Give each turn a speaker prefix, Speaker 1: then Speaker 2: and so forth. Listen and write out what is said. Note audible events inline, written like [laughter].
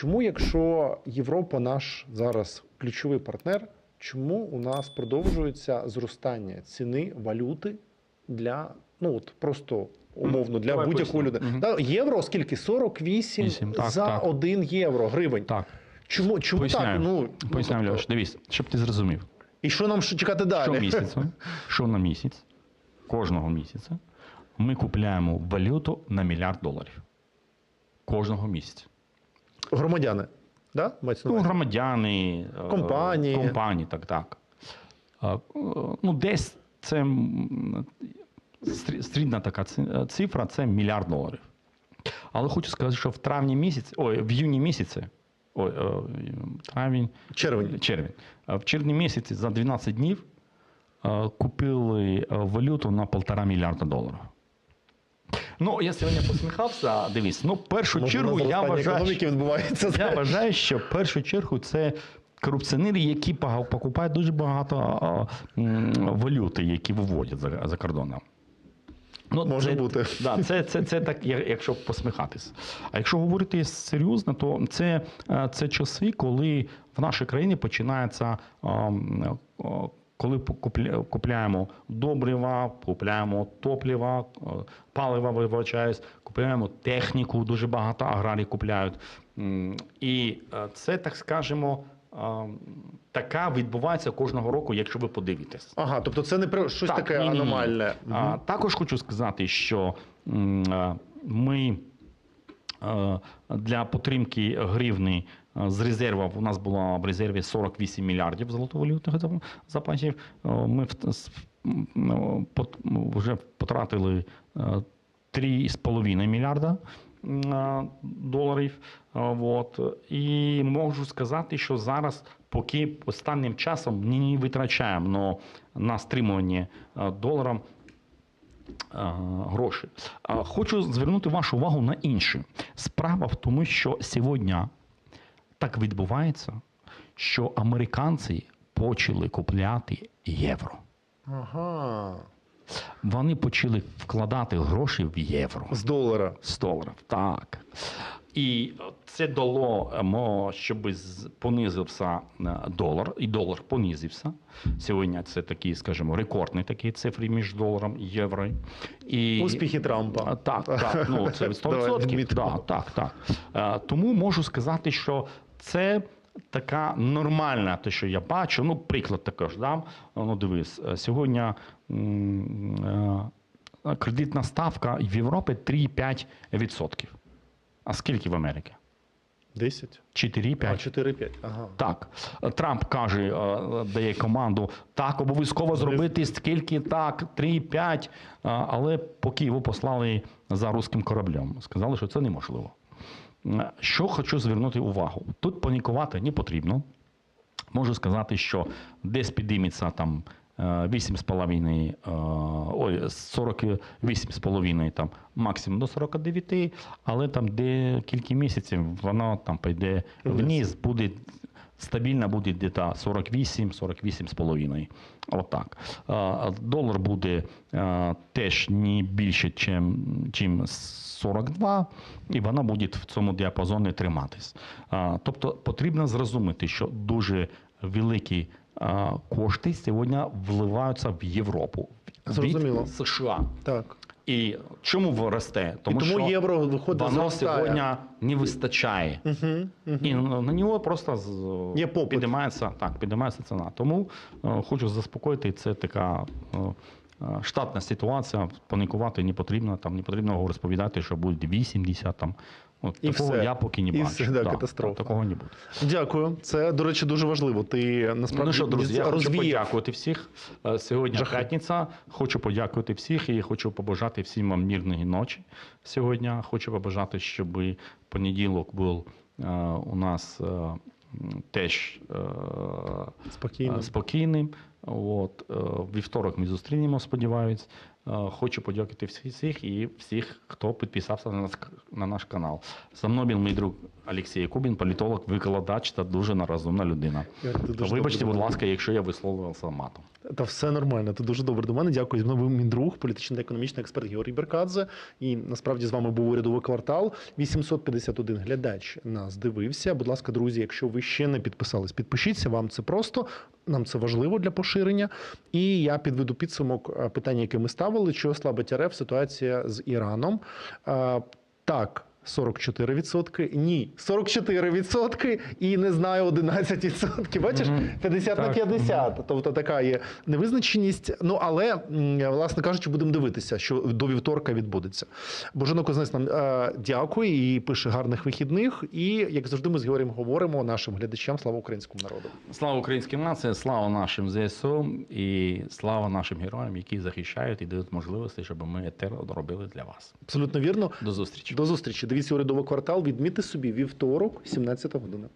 Speaker 1: Чому, якщо Європа наш зараз ключовий партнер, чому у нас продовжується зростання ціни валюти для ну от просто умовно для будь-якої людини? Да, євро скільки? 48
Speaker 2: Вісім, так,
Speaker 1: за
Speaker 2: так.
Speaker 1: 1 євро гривень.
Speaker 2: Так,
Speaker 1: Чому, чому?
Speaker 2: Поясняю.
Speaker 1: Ну, ну,
Speaker 2: поясняю,
Speaker 1: тобто-
Speaker 2: Льош, дивись, щоб ти зрозумів.
Speaker 1: І що нам ще чекати далі?
Speaker 2: Щомісяця, що на місяць, кожного місяця, ми купляємо валюту на мільярд доларів. Кожного місяця.
Speaker 1: Громадяни. Да?
Speaker 2: Ну, громадяни, е,
Speaker 1: Компанії.
Speaker 2: компанії, так, так. Е, е, Ну, десь це м, стрі- срідна така цифра це мільярд доларів. Але хочу сказати, що в травні місяці, ой, в юні місяці, ой, е, травень,
Speaker 1: Червень.
Speaker 2: червень. Е, В червні місяці за 12 днів е, купили е, валюту на полтора мільярда доларів. Ну, я сьогодні посміхався. Дивись, ну, в першу
Speaker 1: Може,
Speaker 2: чергу я вважаю,
Speaker 1: відбувається.
Speaker 2: я вважаю, що в першу чергу це корупціонери, які покупають дуже багато валюти, які виводять за, за кордоном. Ну,
Speaker 1: Може
Speaker 2: це,
Speaker 1: бути.
Speaker 2: Да, це, це, це так, якщо посміхатись. А якщо говорити серйозно, то це, е, це часи, коли в нашій країні починається. Коли купля- купляємо добрива, купляємо топлива, е, палива, вибачаюсь, купляємо техніку, дуже багато аграрії купляють. І е, це, так скажемо, така відбувається кожного року, якщо ви подивитесь.
Speaker 1: Ага, тобто це не про щось
Speaker 2: Так,
Speaker 1: таке
Speaker 2: ні-ні-ні.
Speaker 1: аномальне.
Speaker 2: А,
Speaker 1: Мгм.
Speaker 2: також хочу сказати, що е, ми е, для підтримки гривни е, з резервів у нас було в резерві 48 мільярдів золотовалютних зап- запасів. Е, Ми вже потратили е, 3,5 мільярда е, доларів. Е, Вот. І можу сказати, що зараз, поки останнім часом не витрачаємо на стримування е, доларом е, гроші. Е, Хочу звернути вашу увагу на інше. Справа в тому, що сьогодні так відбувається, що американці почали купляти євро.
Speaker 1: Ага.
Speaker 2: Вони почали вкладати гроші в євро
Speaker 1: З долара.
Speaker 2: з доларів. Так. І це дало, е, щоб понизився е, долар, і долар понизився. Сьогодні це такі, скажімо, рекордні такі цифри між доларом і євро. І,
Speaker 1: Успіхи Трампа.
Speaker 2: Так, так, ну це [laughs]
Speaker 1: Давай
Speaker 2: 100%.
Speaker 1: відмітимо.
Speaker 2: Да, так, так. Е, Тому можу сказати, що це така нормальна, те, що я бачу. Ну, приклад також дам. Ну, дивись, е, сьогодні е, кредитна ставка в Європі 3,5%. А скільки в Америці?
Speaker 1: 10?
Speaker 2: 4,5%.
Speaker 1: А, 4-5. Ага.
Speaker 2: Так, Трамп каже, е, дає команду, так, обов'язково зробити скільки так, 3-5, е, але поки його послали за руським кораблем, сказали, що це неможливо. Е, Що хочу звернути увагу? Тут панікувати не потрібно. Можу сказати, що десь підійметься там е, 8,5, е, ой, 48,5, там максимум до 49, але там де кілька місяців воно там піде вниз, буде стабільно буде десь 48, 48,5. Отак. Долар буде теж не більше, чим 42, і вона буде в цьому діапазоні триматись. Тобто потрібно зрозуміти, що дуже великі кошти сьогодні вливаються в Європу. від
Speaker 1: Зрозуміло.
Speaker 2: США.
Speaker 1: Так.
Speaker 2: І чому росте?
Speaker 1: І тому
Speaker 2: що
Speaker 1: євро виходить
Speaker 2: воно сьогодні не вистачає.
Speaker 1: Угу, угу.
Speaker 2: І на нього просто
Speaker 1: Є попит.
Speaker 2: підіймається, так, підіймається ціна. Тому е, хочу заспокоїти, це така е, штатна ситуація. Панікувати не потрібно, там не потрібно розповідати, що буде 80 там. От,
Speaker 1: І
Speaker 2: такого
Speaker 1: все.
Speaker 2: я поки не
Speaker 1: І все, да,
Speaker 2: Да,
Speaker 1: катастрофа.
Speaker 2: Такого не буде.
Speaker 1: Дякую. Це, до речі, дуже важливо. Ти насправді
Speaker 2: Ну що, друзі, я хочу
Speaker 1: розвіяв.
Speaker 2: подякувати всіх. Е, Сьогодні
Speaker 1: Жахи.
Speaker 2: п'ятниця. Хочу подякувати всіх і хочу побажати всім вам мирної ночі. Сьогодні хочу побажати, щоб понеділок був е, у нас е, теж е,
Speaker 1: Спокійно.
Speaker 2: е, спокійним. От, е, вівторок ми зустрінемо, сподіваюсь. Хочу подякувати всіх, і всіх, хто підписався на нас на наш канал. За мною був мій друг Олексій Кубін, політолог, викладач та дуже розумна людина. Вибачте, будь ласка, якщо я висловлювався матом.
Speaker 1: Та все нормально. Ти дуже добре до мене. Дякую. Зі мною був мій друг, політичний та економічний експерт Георгій Беркадзе. І насправді з вами був урядовий квартал. 851 глядач нас дивився. Будь ласка, друзі, якщо ви ще не підписались, підпишіться. Вам це просто. Нам це важливо для поширення. І я підведу підсумок е, питання, яке ми ставили. Чого слабить РФ ситуація з Іраном? Е, Так. 44%, ні, 44% і не знаю 11%. Бачиш,
Speaker 2: Мгм.
Speaker 1: 50 на
Speaker 2: Так,
Speaker 1: 50. Тобто така є невизначеність. Ну але власне кажучи, будемо дивитися, що до вівторка відбудеться. Божено Кузнець нам е, дякує і пише гарних вихідних. І як завжди, ми з Георгієм говоримо нашим глядачам. Слава українському народу.
Speaker 2: Слава українській нації, слава нашим ЗСУ і слава нашим героям, які захищають і дають можливості, щоб ми етер робили для вас.
Speaker 1: Абсолютно вірно.
Speaker 2: До зустрічі.
Speaker 1: До зустрічі. Дивіться урядовий квартал. Відмітьте собі вівторок, 17 година.